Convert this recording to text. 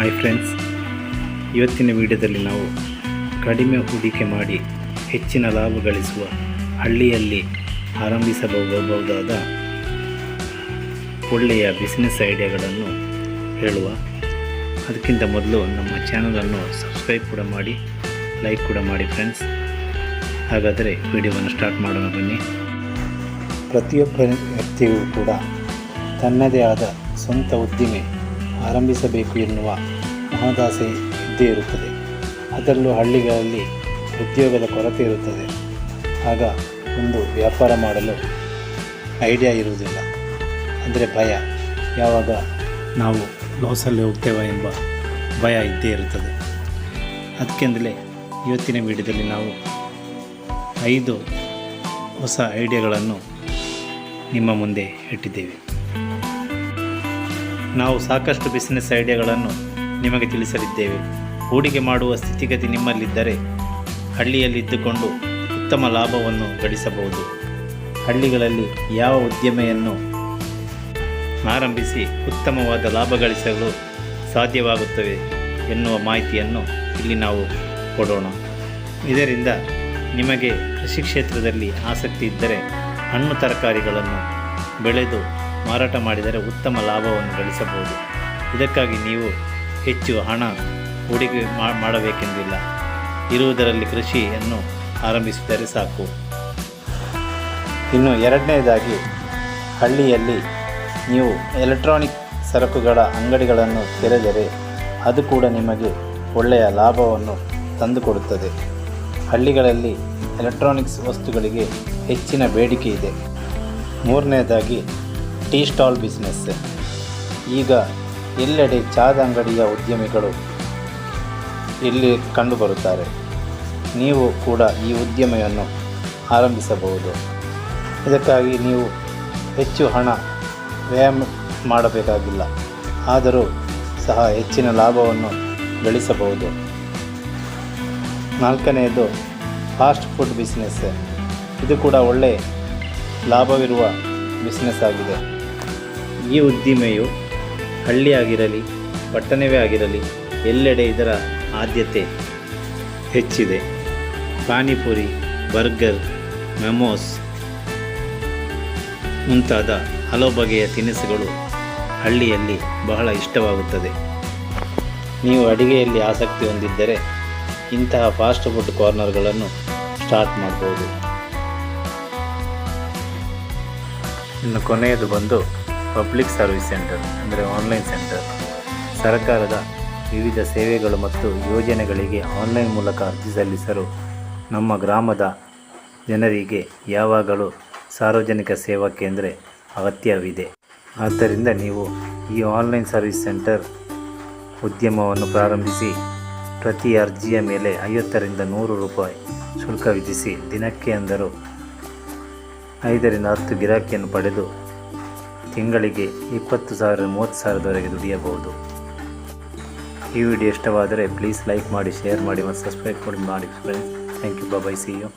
Hi friends ಇವತ್ತಿನ ವಿಡಿಯೋದಲ್ಲಿ ನಾವು ಕಡಿಮೆ ಹೂಡಿಕೆ ಮಾಡಿ ಹೆಚ್ಚಿನ ಲಾಭ ಗಳಿಸುವ ಹಳ್ಳಿಯಲ್ಲಿ ಆರಂಭಿಸಬಹುದಾದ ಒಳ್ಳೆಯ ಬಿಸ್ನೆಸ್ ಐಡಿಯಾಗಳನ್ನು ಹೇಳುವ. ಅದಕ್ಕಿಂತ ಮೊದಲು ನಮ್ಮ ಚಾನಲನ್ನು ಸಬ್ಸ್ಕ್ರೈಬ್ ಕೂಡ ಮಾಡಿ ಲೈಕ್ ಕೂಡ ಮಾಡಿ ಫ್ರೆಂಡ್ಸ್ ಹಾಗಾದರೆ ವಿಡಿಯೋವನ್ನು ಸ್ಟಾರ್ಟ್ ಮಾಡೋಣ, ಬನ್ನಿ. ಪ್ರತಿಯೊಬ್ಬ ವ್ಯಕ್ತಿಯೂ ಕೂಡ ತನ್ನದೇ ಆದ ಸ್ವಂತ ಉದ್ದಿಮೆ ಆರಂಭಿಸಬೇಕು ಎನ್ನುವ ಮಹದಾಸೆ ಇದ್ದೇ ಇರುತ್ತದೆ. ಅದರಲ್ಲೂ ಹಳ್ಳಿಗಳಲ್ಲಿ ಉದ್ಯೋಗದ ಕೊರತೆ ಇರುತ್ತದೆ. ಆಗ ಒಂದು ವ್ಯಾಪಾರ ಮಾಡಲು ಐಡಿಯಾ ಇರುವುದಿಲ್ಲ. ಅಂದರೆ ಭಯ. ಯಾವಾಗ ನಾವು ಲಾಸಲ್ಲಿ ಹೋಗ್ತೇವೆ ಎಂಬ ಭಯ ಇದ್ದೇ ಇರುತ್ತದೆ. ಅದಕ್ಕೆಂದಲೇ ಇವತ್ತಿನ ವಿಡಿಯೋದಲ್ಲಿ ನಾವು ಐದು ಹೊಸ ಐಡಿಯಾಗಳನ್ನು ನಿಮ್ಮ ಮುಂದೆ ಇಟ್ಟಿದ್ದೇವೆ. ನಾವು ಸಾಕಷ್ಟು ಬಿಸಿನೆಸ್ ಐಡಿಯಾಗಳನ್ನು ನಿಮಗೆ ತಿಳಿಸಲಿದ್ದೇವೆ. ಹೂಡಿಕೆ ಮಾಡುವ ಸ್ಥಿತಿಗತಿ ನಿಮ್ಮಲ್ಲಿದ್ದರೆ ಹಳ್ಳಿಯಲ್ಲಿದ್ದುಕೊಂಡು ಉತ್ತಮ ಲಾಭವನ್ನು ಗಳಿಸಬಹುದು. ಹಳ್ಳಿಗಳಲ್ಲಿ ಯಾವ ಉದ್ಯಮೆಯನ್ನು ಆರಂಭಿಸಿ ಉತ್ತಮವಾದ ಲಾಭ ಗಳಿಸಲು ಸಾಧ್ಯವಾಗುತ್ತವೆ ಎನ್ನುವ ಮಾಹಿತಿಯನ್ನು ಇಲ್ಲಿ ನಾವು ಕೊಡೋಣ. ಇದರಿಂದ ನಿಮಗೆ ಕೃಷಿ ಕ್ಷೇತ್ರದಲ್ಲಿ ಆಸಕ್ತಿ ಇದ್ದರೆ ಹಣ್ಣು ತರಕಾರಿಗಳನ್ನು ಬೆಳೆದು ಮಾರಾಟ ಮಾಡಿದರೆ ಉತ್ತಮ ಲಾಭವನ್ನು ಗಳಿಸಬಹುದು. ಇದಕ್ಕಾಗಿ ನೀವು ಹೆಚ್ಚು ಹಣ ಹೂಡಿಕೆ ಮಾಡಬೇಕೆಂದಿಲ್ಲ. ಇರುವುದರಲ್ಲಿ ಕೃಷಿಯನ್ನು ಆರಂಭಿಸಿದರೆ ಸಾಕು. ಇನ್ನು ಎರಡನೇದಾಗಿ, ಹಳ್ಳಿಯಲ್ಲಿ ನೀವು ಎಲೆಕ್ಟ್ರಾನಿಕ್ ಸರಕುಗಳ ಅಂಗಡಿಗಳನ್ನು ತೆರೆದರೆ ಅದು ಕೂಡ ನಿಮಗೆ ಒಳ್ಳೆಯ ಲಾಭವನ್ನು ತಂದುಕೊಡುತ್ತದೆ. ಹಳ್ಳಿಗಳಲ್ಲಿ ಎಲೆಕ್ಟ್ರಾನಿಕ್ಸ್ ವಸ್ತುಗಳಿಗೆ ಹೆಚ್ಚಿನ ಬೇಡಿಕೆ ಇದೆ. ಮೂರನೇದಾಗಿ ಟೀ ಸ್ಟಾಲ್ ಬಿಸ್ನೆಸ್. ಈಗ ಎಲ್ಲೆಡೆ ಚಾದ ಅಂಗಡಿಯ ಉದ್ಯಮಿಗಳು ಇಲ್ಲಿ ಕಂಡುಬರುತ್ತಾರೆ. ನೀವು ಕೂಡ ಈ ಉದ್ಯಮವನ್ನು ಆರಂಭಿಸಬಹುದು. ಇದಕ್ಕಾಗಿ ನೀವು ಹೆಚ್ಚು ಹಣ ವ್ಯಾಯಾಮ ಮಾಡಬೇಕಾಗಿಲ್ಲ. ಆದರೂ ಸಹ ಹೆಚ್ಚಿನ ಲಾಭವನ್ನು ಗಳಿಸಬಹುದು. ನಾಲ್ಕನೆಯದು ಫಾಸ್ಟ್ ಫುಡ್ ಬಿಸ್ನೆಸ್. ಇದು ಕೂಡ ಒಳ್ಳೆಯ ಲಾಭವಿರುವ ಬಿಸ್ನೆಸ್ ಆಗಿದೆ. ಈ ಉದ್ದಿಮೆಯು ಹಳ್ಳಿಯಾಗಿರಲಿ ಪಟ್ಟಣವೇ ಆಗಿರಲಿ, ಎಲ್ಲೆಡೆ ಇದರ ಆದ್ಯತೆ ಹೆಚ್ಚಿದೆ. ಪಾನಿಪುರಿ, ಬರ್ಗರ್, ಮೆಮೋಸ್ ಮುಂತಾದ ಹಲವು ಬಗೆಯ ತಿನಿಸುಗಳು ಹಳ್ಳಿಯಲ್ಲಿ ಬಹಳ ಇಷ್ಟವಾಗುತ್ತದೆ. ನೀವು ಅಡುಗೆಯಲ್ಲಿ ಆಸಕ್ತಿ ಹೊಂದಿದ್ದರೆ ಇಂತಹ ಫಾಸ್ಟ್ ಫುಡ್ ಕಾರ್ನರ್ಗಳನ್ನು ಸ್ಟಾರ್ಟ್ ಮಾಡ್ಬೋದು. ಇನ್ನು ಕೊನೆಯದು ಬಂದು ಪಬ್ಲಿಕ್ ಸರ್ವಿಸ್ ಸೆಂಟರ್ ಅಂದರೆ ಆನ್ಲೈನ್ ಸೆಂಟರ್ ಸರ್ಕಾರದ ವಿವಿಧ ಸೇವೆಗಳು ಮತ್ತು ಯೋಜನೆಗಳಿಗೆ ಆನ್ಲೈನ್ ಮೂಲಕ ಅರ್ಜಿ ಸಲ್ಲಿಸಲು ನಮ್ಮ ಗ್ರಾಮದ ಜನರಿಗೆ ಯಾವಾಗಲೂ ಸಾರ್ವಜನಿಕ ಸೇವಾ ಕೇಂದ್ರ ಅಗತ್ಯವಿದೆ. ಆದ್ದರಿಂದ ನೀವು ಈ ಆನ್ಲೈನ್ ಸರ್ವಿಸ್ ಸೆಂಟರ್ ಉದ್ಯಮವನ್ನು ಪ್ರಾರಂಭಿಸಿ, ಪ್ರತಿ ಅರ್ಜಿಯ ಮೇಲೆ ಐವತ್ತರಿಂದ ನೂರು ರೂಪಾಯಿ ಶುಲ್ಕ ವಿಧಿಸಿ ದಿನಕ್ಕೆ ಅಂದರೂ ಐದರಿಂದ ಹತ್ತು ಗಿರಾಕಿಯನ್ನು ಪಡೆದು ತಿಂಗಳಿಗೆ ಇಪ್ಪತ್ತು ಸಾವಿರ ಮೂವತ್ತು ಸಾವಿರದವರೆಗೆ ದುಡಿಯಬಹುದು. ಈ ವಿಡಿಯೋ ಇಷ್ಟವಾದರೆ ಪ್ಲೀಸ್ ಲೈಕ್ ಮಾಡಿ, ಶೇರ್ ಮಾಡಿ ಮತ್ತು ಸಬ್ಸ್ಕ್ರೈಬ್ ಮಾಡಿ friends thank you bye bye see you